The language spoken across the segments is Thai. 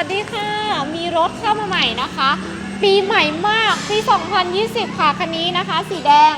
วัสดีค่ะ มีรถเข้ามาใหม่นะคะ ปีใหม่มากปี 2020 ค่ะ คันนี้นะคะ สีแดง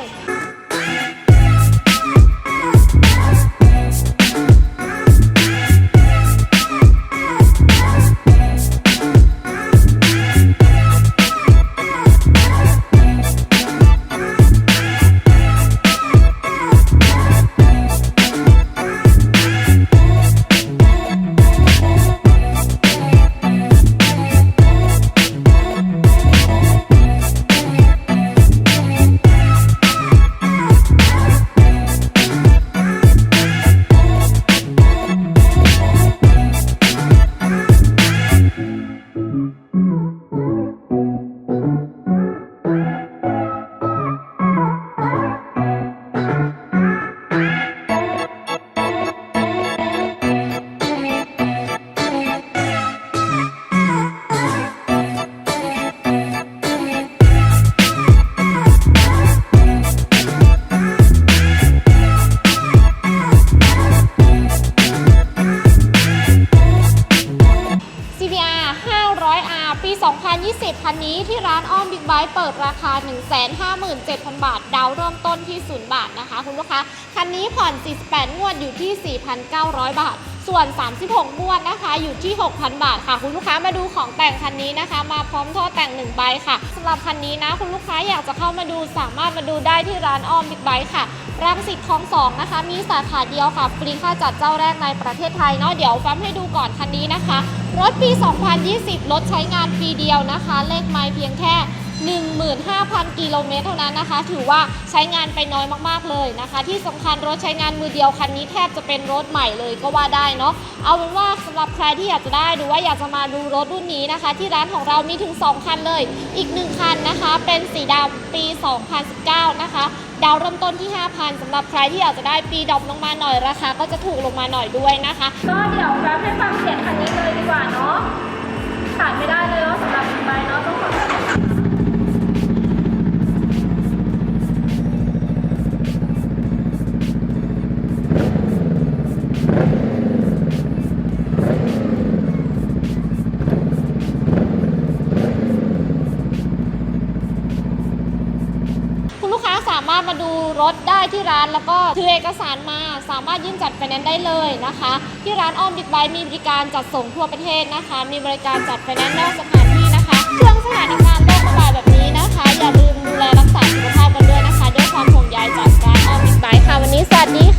2020 คันนี้ที่ร้านอ้อมบิ๊กไบค์เปิดราคา 157,000 บาท ดาวเริ่มต้นที่ 0 บาทนะคะ คุณลูกค้า คันนี้ผ่อน 48 งวดอยู่ที่ 4,900 บาท ส่วน 36 งวดนะคะ อยู่ที่ 6,000 บาทค่ะ คุณลูกค้ามาดูของแต่งคันนี้นะคะ มาพร้อมท่อแต่ง 1 ใบค่ะสำหรับคันนี้นะ คุณลูกค้าอยากจะเข้ามาดูสามารถมาดูได้ที่ร้านอ้อมบิ๊กไบค์ค่ะรังสิตคลองสองนะคะ มีสาขาเดียวค่ะ ฟรีค่าจัดเจ้าแรกในประเทศไทยเนาะ เดี๋ยวฟัมให้ดูก่อนคันนี้นะคะ รถปี 2020 รถใช้งานปีเดียวนะคะ เลขไม้เพียงแค่ 15,000 กิโลเมตรเท่านั้นนะคะ ถือว่าใช้งานไปน้อยมากๆเลยนะคะ ที่สำคัญรถใช้งานมือเดียวคันนี้แทบจะเป็นรถใหม่เลยก็ว่าได้เนาะเอาเป็นว่าสำหรับใครที่อยากจะได้หรือว่าอยากจะมาดูรถรุ่นนี้นะคะ ที่ร้านของเรามีถึง 2 คันเลย อีก 1 คันนะคะ เป็นสีดำปี 2019 นะคะดาวเริ่มต้นที่ 5,000สำหรับใครที่อยากจะได้ปีดรอปลงมาหน่อยราคาก็จะถูกลงมาหน่อยด้วยนะคะ ก็เดี๋ยวแป๊บให้ฟังเสียงคันนี้เลยดีกว่าเนาะขาดไม่ได้เลยเนาะสำหรับ กค้าสามารถมาดูรถได้ที่ร้านแล้วก็ถือเอกสารมา สามารถยื่นจัดไฟแนนซ์ได้เลยนะคะ ที่ร้านอ้อมบิ๊กไบค์มีบริการจัดส่งทั่วประเทศนะคะ มีบริการจัดไฟแนนซ์นอกสถานที่นะคะ เครื่องสถานการณ์โรคระบาดแบบนี้นะคะ อย่าลืมดูแลรักษาสุขภาพกันด้วยนะคะ ด้วยความห่วงใยจากร้านอ้อมบิ๊กไบค์ค่ะวันนี้สวัสดี